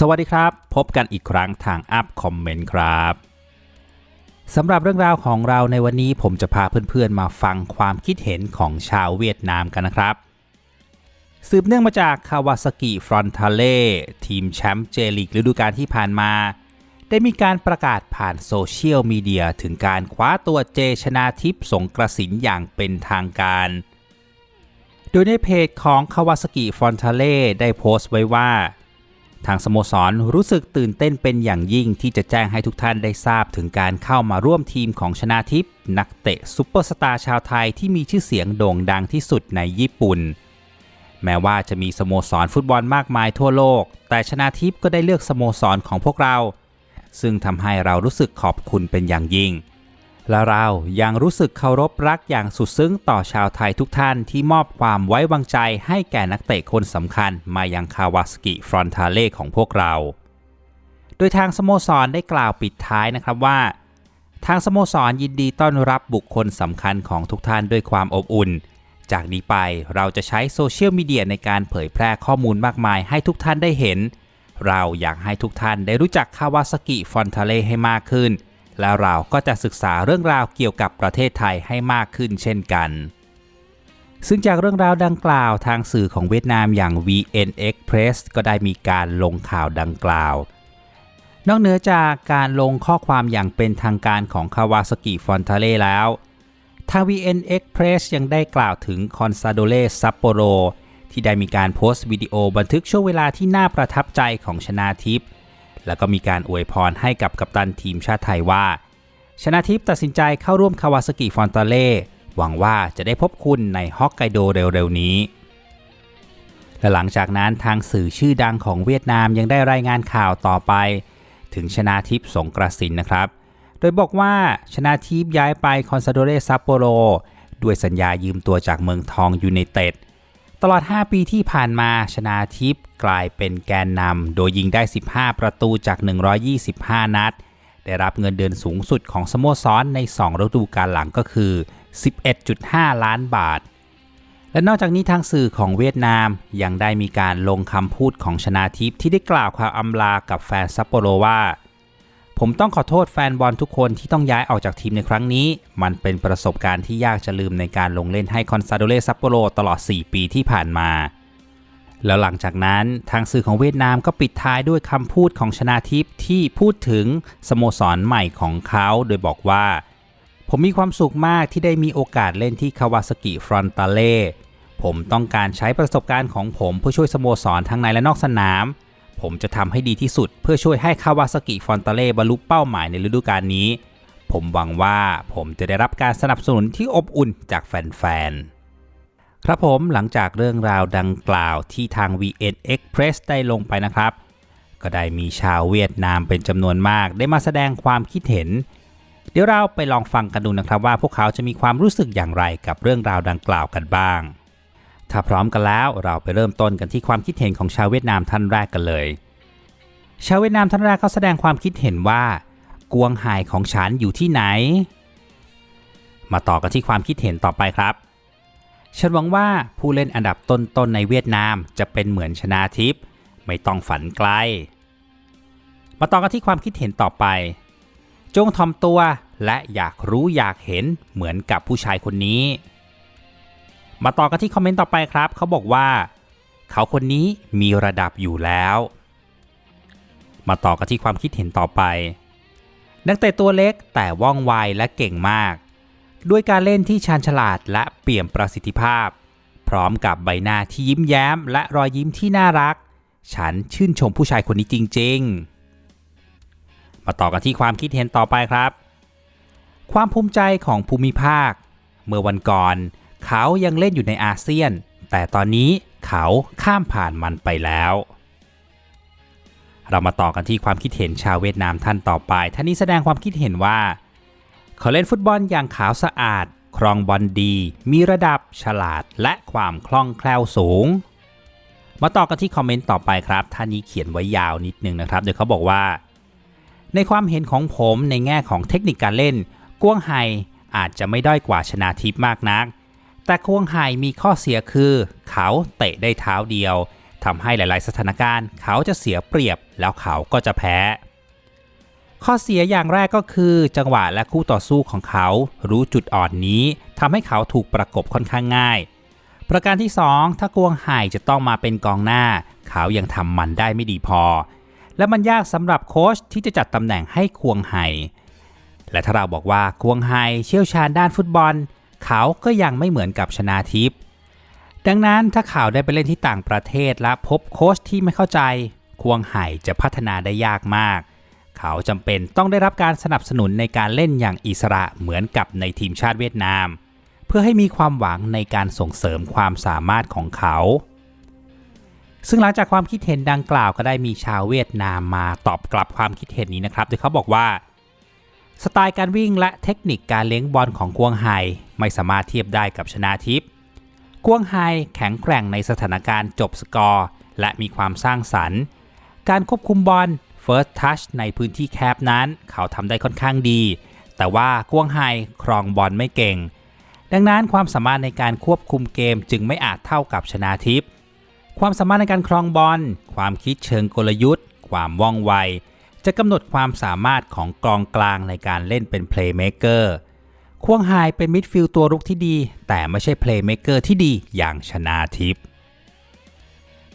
สวัสดีครับ พบกันอีกครั้งทางอัพคอมเมนต์ครับสำหรับเรื่องราวของเราในวันนี้ผมจะพาเพื่อนๆ มาฟังความคิดเห็นของชาวเวียดนามกันนะครับ สืบเนื่องมาจากคาวาซากิฟรอนทาเล่ทีมแชมป์เจลีกฤดูกาลที่ผ่านมา ได้มีการประกาศผ่านโซเชียลมีเดียถึงการคว้าตัวเจชนาทิพย์สงกระสินอย่างเป็นทางการ โดยในเพจของคาวาซากิฟรอนทาเล่ได้โพสต์ไว้ว่า ทางสโมสรรู้สึกตื่นเต้นเป็นอย่างยิ่งที่จะแจ้งให้ทุกท่านได้ทราบถึงการเข้ามาร่วมทีมของชนาทิพนักเตะซุปเปอร์สตาร์ชาวไทยที่มีชื่อเสียงโด่งดังที่สุดในญี่ปุ่น แม้ว่าจะมีสโมสรฟุตบอลมากมายทั่วโลก แต่ชนาทิพก็ได้เลือกสโมสรของพวกเรา ซึ่งทำให้เรารู้สึกขอบคุณเป็นอย่างยิ่ง และเรายังรู้สึกเคารพรักอย่างสุดซึ้งต่อชาวไทยทุกท่านที่มอบความไว้วางใจให้แก่นักเตะคนสำคัญมายังคาวาสกิฟรอนทาเล่ของพวกเรา โดยทางสโมสรได้กล่าวปิดท้ายนะครับว่า ทางสโมสรยินดีต้อนรับบุคคลสำคัญของทุกท่านด้วยความอบอุ่น จากนี้ไปเราจะใช้โซเชียลมีเดียในการเผยแพร่ข้อมูลมากมายให้ทุกท่านได้เห็น เราอยากให้ทุกท่านได้รู้จักคาวาสกิฟอนทาเล่ให้มากขึ้น แล้วเราก็จะศึกษาเรื่องราวเกี่ยวกับประเทศไทยให้มากขึ้นเช่นกัน ซึ่งจากเรื่องราวดังกล่าวทางสื่อของเวียดนามอย่าง VN Express ก็ได้มีการลงข่าวดังกล่าว นอกเหนือจากการลงข้อความอย่างเป็นทางการของคาวาสกิฟอนทาเล่แล้ว ทาง VN Express ยังได้กล่าวถึงคอนซาโดเลซัปโปโรที่ได้มีการโพสต์วิดีโอบันทึกช่วงเวลาที่น่าประทับใจของชนาทิพย์ แล้วก็มีการอวยพรให้กับกัปตันทีมชาติไทยว่า ชนาทิพย์ตัดสินใจเข้าร่วมคาวาสกิฟอนตาเล่หวังว่าจะได้พบคุณในฮอกไกโดเร็วๆนี้ และหลังจากนั้นทางสื่อชื่อดังของเวียดนามยังได้รายงานข่าวต่อไป ถึงชนาทิพย์สงกระสินนะครับ โดยบอกว่าชนาทิพย์ย้ายไปคอนซาโดเรซัปโปโรด้วยสัญญายืมตัวจากเมืองทองยูไนเต็ด ตลอด 5 ปีที่ผ่านมาชนาทิพย์กลายเป็นแกนนำโดยยิงได้ 15 ประตูจาก 125 นัด ได้รับเงินเดือนสูงสุดของสโมสรใน 2 ฤดูกาลหลังก็คือ 11.5 ล้านบาท และนอกจากนี้ทางสื่อของเวียดนามยังได้มีการลงคำพูดของชนาทิพย์ที่ได้กล่าวความอำลากับแฟนซัปโปโรว่า ผมต้องขอโทษแฟนบอลทุกคนที่ต้องย้ายออกจากทีมในครั้งนี้ มันเป็นประสบการณ์ที่ยากจะลืมในการลงเล่นให้คอนซาโดเลซัปโปโรตลอด 4 ปีที่ผ่านมา แล้วหลังจากนั้นทางสื่อของเวียดนามก็ปิดท้ายด้วยคำพูดของชนาทิพย์ที่พูดถึงสโมสรใหม่ของเขาโดยบอกว่า ผมมีความสุขมากที่ได้มีโอกาสเล่นที่คาวาสกิฟรอนตาเล่ผมต้องการใช้ประสบการณ์ของผมเพื่อช่วยสโมสรทั้งในและนอกสนาม ผมจะทำให้ดีที่สุด เพื่อช่วยให้คาวาสกิฟอนตาเล่บรรลุเป้าหมายในฤดูกาลนี้ ผมหวังว่าผมจะได้รับการสนับสนุนที่อบอุ่นจากแฟนๆ ครับผมหลังจากเรื่องราวดังกล่าวที่ทาง VN Express ได้ลงไปนะครับ ก็ได้มีชาวเวียดนามเป็นจำนวนมากได้มาแสดงความคิดเห็น เดี๋ยวเราไปลองฟังกันดูนะครับว่าพวกเขาจะมีความรู้สึกอย่างไรกับเรื่องราวดังกล่าวกันบ้าง ถ้าพร้อมกันแล้วเราไปเริ่มต้นกันที่ความคิดเห็นของชาวเวียดนามท่านแรกกันเลย ชาวเวียดนามท่านแรกเขาแสดงความคิดเห็นว่ากวงหายของฉันอยู่ที่ไหน มาต่อกันที่ความคิดเห็นต่อไปครับ ฉันหวังว่าผู้เล่นอันดับต้นๆในเวียดนามจะเป็นเหมือนชนาทิพย์ไม่ต้องฝันไกล มาต่อกันที่ความคิดเห็นต่อไป จงทอมตัวและอยากรู้อยากเห็นเหมือนกับผู้ชายคนนี้ มาต่อกันที่คอมเมนต์ต่อไปครับ เขาบอกว่า เขาคนนี้มีระดับอยู่แล้ว มาต่อกันที่ความคิดเห็นต่อไป นักเตะตัวเล็กแต่ว่องไวและเก่งมาก ด้วยการเล่นที่ชาญฉลาดและเปี่ยมประสิทธิภาพ พร้อมกับใบหน้าที่ยิ้มแย้ม และรอยยิ้มที่น่ารัก ฉันชื่นชมผู้ชายคนนี้จริง ๆ มาต่อกันที่ความคิดเห็นต่อไปครับ ความภูมิใจของภูมิภาค เมื่อวันก่อน เขายังเล่นอยู่ในอาเซียน แต่ตอนนี้เขาข้ามผ่านมันไปแล้ว เรามาต่อกันที่ความคิดเห็นชาวเวียดนามท่านต่อไป ท่านนี้แสดงความคิดเห็นว่า เขาเล่นฟุตบอลอย่างขาวสะอาด ครองบอลดี มีระดับฉลาดและความคล่องแคล่วสูง มาต่อกันที่คอมเมนต์ต่อไปครับ ท่านนี้เขียนไว้ยาวนิดนึงนะครับ โดยเขาบอกว่า ในความเห็นของผมในแง่ของเทคนิคการเล่น กวงไฮอาจจะไม่ด้อยกว่าชนาทิพมากนัก แต่กวงไฮมีข้อเสียคือ เขาเตะได้เท้าเดียวทำให้หลาย ๆ สถานการณ์ เขาจะเสียเปรียบแล้วเขาก็จะแพ้ ข้อเสียอย่างแรกก็คือ จังหวะและคู่ต่อสู้ของเขา รู้จุดอ่อนนี้ทำให้เขาถูกประกบค่อนข้างง่าย ประการที่ 2 ถ้ากวงไห่จะต้องมาเป็นกองหน้า เขายังทำมันได้ไม่ดีพอ และมันยากสำหรับโค้ชที่จะจัดตำแหน่งให้ควงไห่และถ้าเราบอกว่าควงไห่เชี่ยวชาญด้านฟุตบอล เขาก็ยังไม่เหมือนกับชนาทิพย์ดังนั้นถ้าเขาได้ไปเล่นที่ต่างประเทศและพบโค้ชที่ไม่เข้าใจ ควงไห่จะพัฒนาได้ยากมาก เขาจำเป็นต้องได้รับการสนับสนุนในการเล่นอย่างอิสระเหมือนกับในทีมชาติเวียดนาม เพื่อให้มีความหวังในการส่งเสริมความสามารถของเขา ซึ่งหลังจากความคิดเห็นดังกล่าวก็ได้มีชาวเวียดนามมาตอบกลับความคิดเห็นนี้นะครับโดยเขาบอกว่า สไตล์การวิ่งและเทคนิคการเลี้ยงบอลของกวงไฮ ไม่สามารถเทียบได้กับชนาทิพย์กวงไฮแข็งแกร่งในสถานการณ์จบสกอร์ และมีความสร้างสรรค์ การควบคุมบอล First Touch ในพื้นที่แคบนั้น เขาทำได้ค่อนข้างดี แต่ว่ากวงไฮครองบอลไม่เก่ง ดังนั้นความสามารถในการควบคุมเกมจึงไม่อาจเท่ากับชนาทิพย์ความสามารถในการครองบอล ความคิดเชิงกลยุทธ์ ความว่องไว จะกำหนดความสามารถของกองกลางในการเล่นเป็นเพลย์เม k เกอร์ ควงไฮเป็นมิดฟิลด์ตัวรุกที่ดี แต่ไม่ใช่เพลย์เมเกอร์ที่ดีอย่างชนาทิพย์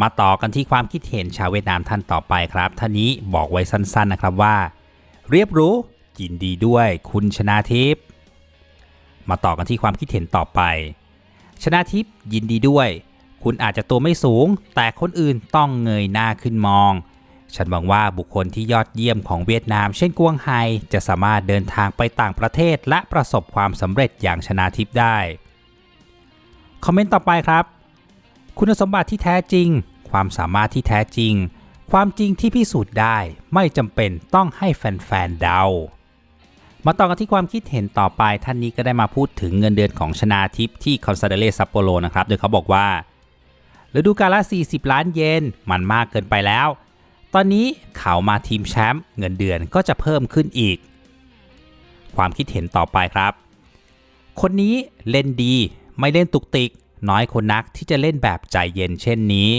มาต่อกันที่ความคิดเห็นชาวเวียดนามท่านต่อไปครับท่านนี้บอกไว้สั้นๆนะครับว่า เรียบรู้ยินดีด้วยคุณชนาทิพย์มาต่อกันที่ความคิดเห็นต่อไป ชนาทิพย์ยินดีด้วย คุณอาจจะตัวไม่สูง แต่คนอื่นต้องเงยหน้าขึ้นมอง ฉันหวังว่าบุคคลที่ยอดเยี่ยมของเวียดนาม เช่นกวงไฮจะสามารถเดินทางไปต่างประเทศและประสบความสำเร็จอย่างชนาทิพย์ได้ คอมเมนต์ต่อไปครับ คุณสมบัติที่แท้จริง ความสามารถที่แท้จริง ความจริงที่พิสูจน์ได้ไม่จำเป็นต้องให้แฟนๆเดา มาต่อกันที่ความคิดเห็นต่อไปท่านนี้ก็ได้มาพูดถึงเงินเดือนของชนาทิพย์ที่คอนซาเดเลซัปโปโรนะครับโดยเขาบอกว่าฤดูกาลละ 40 ล้านเยนมันมากเกินไปแล้ว ตอนนี้เขามาทีมแชมป์เงินเดือนก็จะเพิ่มขึ้นอีก ความคิดเห็นต่อไปครับ คนนี้เล่นดีไม่เล่นตุกติก น้อยคนนักที่จะเล่นแบบใจเย็นเช่นนี้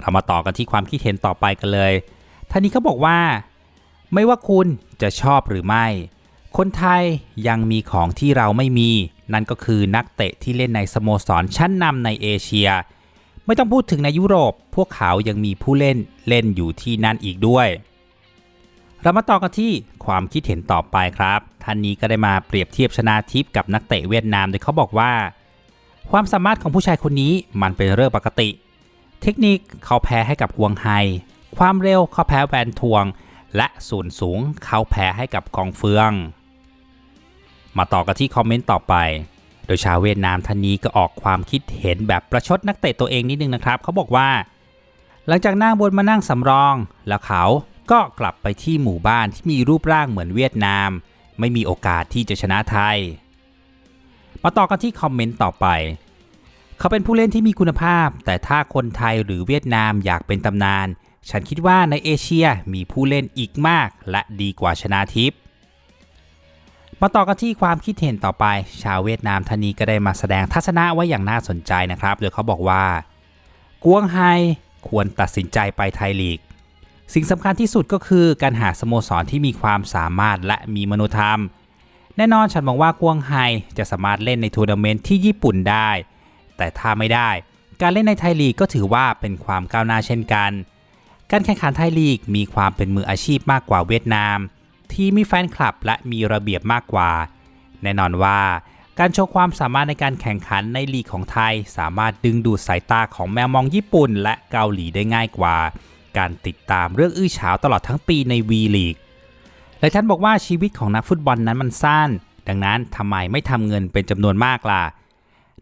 เรามาต่อกันที่ความคิดเห็นต่อไปกันเลยท่านนี้เขาบอกว่า ไม่ว่าคุณจะชอบหรือไม่ คนไทยยังมีของที่เราไม่มี นั่นก็คือนักเตะที่เล่นในสโมสรชั้นนำในเอเชีย ไม่ต้องพูดถึงในยุโรป พวกเขายังมีผู้เล่นเล่นอยู่ที่นั่นอีกด้วย เรามาต่อกันที่ความคิดเห็นต่อไปครับ ท่านนี้ก็ได้มาเปรียบเทียบชนาทิพย์กับนักเตะเวียดนามโดยเขาบอกว่า ความสามารถของผู้ชายคนนี้มันเป็นเรื่องปกติ เทคนิคเขาแพ้ให้กับกวงไฮ ความเร็วเขาแพ้แวนทวง และส่วนสูงเขาแพ้ให้กับกองเฟือง มาต่อกันที่คอมเมนต์ต่อไป ดยชาวเวียดนามท่านนี้ก็ออกความคิดเห็นแบบประชดนักเตะตัวเองนิดนึงนะครับ เขาบอกว่า หลังจากนั่งบนมานั่งสำรอง แล้วเขาก็กลับไปที่หมู่บ้านที่มีรูปร่างเหมือนเวียดนาม ไม่มีโอกาสที่จะชนะไทย มาต่อกันที่คอมเมนต์ต่อไป เขาเป็นผู้เล่นที่มีคุณภาพ แต่ถ้าคนไทยหรือเวียดนามอยากเป็นตำนาน ฉันคิดว่าในเอเชียมีผู้เล่นอีกมาก และดีกว่าชนาทิพย์ มาต่อกันที่ความคิดเห็นต่อไป ชาวเวียดนามท่านนี้ก็ได้มาแสดงทัศนะไว้อย่างน่าสนใจนะครับ โดยเขาบอกว่ากวงไฮควรตัดสินใจไปไทยลีก สิ่งสำคัญที่สุดก็คือการหาสโมสรที่มีความสามารถและมีมนุธรรม แน่นอนฉันมองว่ากวงไฮจะสามารถเล่นในทัวร์นาเมนต์ที่ญี่ปุ่นได้ แต่ถ้าไม่ได้ การเล่นในไทยลีกก็ถือว่าเป็นความก้าวหน้าเช่นกัน การแข่งขันไทยลีกมีความเป็นมืออาชีพมากกว่าเวียดนาม ที่มีแฟนคลับและมีระเบียบมากกว่า แน่นอนว่า การโชว์ความสามารถในการแข่งขันในลีกของไทย สามารถดึงดูดสายตาของแมวมองญี่ปุ่น และเกาหลีได้ง่ายกว่า การติดตามเรื่องอื้อฉาวตลอดทั้งปีในวีลีกหลายท่านบอกว่าชีวิตของนักฟุตบอลนั้นมันสั้น ดังนั้นทำไมไม่ทำเงินเป็นจำนวนมากล่ะ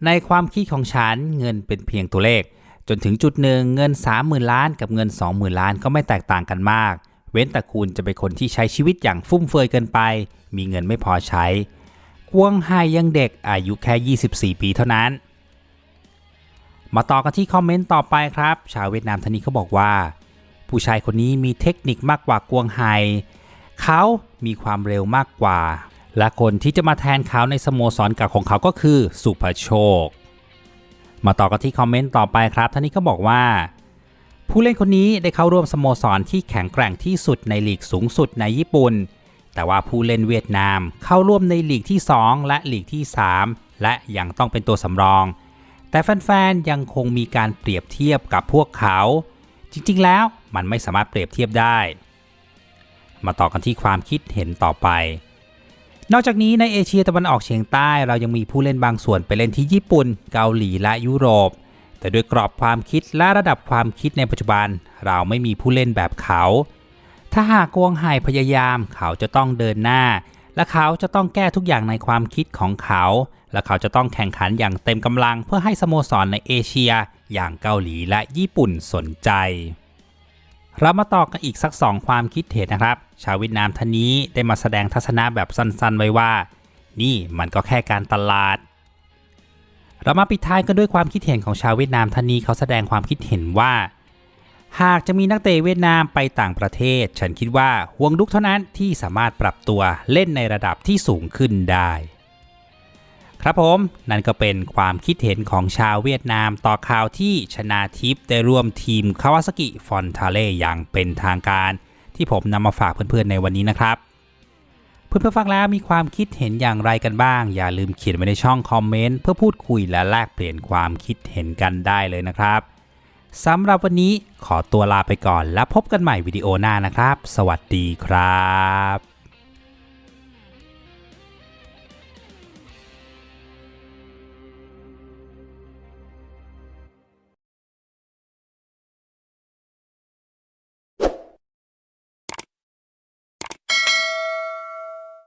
ในความคิดของฉันเงินเป็นเพียงตัวเลข จนถึงจุดหนึ่งเงิน 30,000 ล้านกับเงิน 20,000 ล้านก็ไม่แตกต่างกันมาก เว้นแต่คุณจะเป็นคนที่ใช้ชีวิตอย่างฟุ่มเฟือยเกินไป มีเงินไม่พอใช้ กวงไฮยังเด็กอายุแค่ 24 ปีเท่านั้น มาต่อกันที่คอมเมนต์ต่อไปครับ ชาวเวียดนามท่านนี้เขาบอกว่า ผู้ชายคนนี้มีเทคนิคมากกว่ากวงไฮเขามีความเร็วมากกว่า และคนที่จะมาแทนเขาในสโมสรเก่าของเขาก็คือสุภโชค มาต่อกันที่คอมเมนต์ต่อไปครับท่านนี้ก็บอกว่า ผู้เล่นคนนี้ได้เข้าร่วมสโมสรที่แข็งแกร่งที่สุดในลีกสูงสุดในญี่ปุ่น แต่ว่าผู้เล่นเวียดนามเข้าร่วมในลีกที่ 2 และลีกที่ 3 และยังต้องเป็นตัวสำรอง แต่แฟนๆยังคงมีการเปรียบเทียบกับพวกเขา จริงๆ แล้วมันไม่สามารถเปรียบเทียบได้ มาต่อกันที่ความคิดเห็นต่อไป นอกจากนี้ในเอเชียตะวันออกเฉียงใต้เรายังมีผู้เล่นบางส่วนไปเล่นที่ญี่ปุ่น เกาหลีและยุโรป แต่ด้วยกรอบความคิดและระดับความคิดในปัจจุบัน เราไม่มีผู้เล่นแบบเขา ถ้าหากกวงไห่พยายาม เขาจะต้องเดินหน้า และเขาจะต้องแก้ทุกอย่างในความคิดของเขา และเขาจะต้องแข่งขันอย่างเต็มกำลังเพื่อให้สโมสรในเอเชีย อย่างเกาหลีและญี่ปุ่นสนใจ เรามาต่อกันอีกสักสองความคิดเห็นนะครับ ชาวเวียดนามท่านนี้ได้มาแสดงทัศนะแบบสั้นๆ ไว้ว่า นี่มันก็แค่การตลาด เรามาปิดท้ายกันด้วยความคิดเห็นของชาวเวียดนามท่านนี้เขาแสดงความคิดเห็นว่า หากจะมีนักเตะเวียดนามไปต่างประเทศ ฉันคิดว่าฮวงดุกเท่านั้นที่สามารถปรับตัวเล่นในระดับที่สูงขึ้นได้ ครับผมนั่นก็เป็นความคิดเห็นของชาวเวียดนามต่อข่าวที่ชนาทิพย์ได้ร่วมทีมคาวาซากิฟอนทาเล่อย่างเป็นทางการ ที่ผมนำมาฝากเพื่อนๆในวันนี้นะครับ เพื่อนๆฟังแล้วมีความคิดเห็นอย่างไรกันบ้าง อย่าลืมเขียนไว้ในช่องคอมเมนต์เพื่อพูดคุยและแลกเปลี่ยนความคิดเห็นกันได้เลยนะครับสำหรับวันนี้ขอตัวลาไปก่อน แล้วพบกันใหม่วิดีโอหน้านะครับ สวัสดีครับ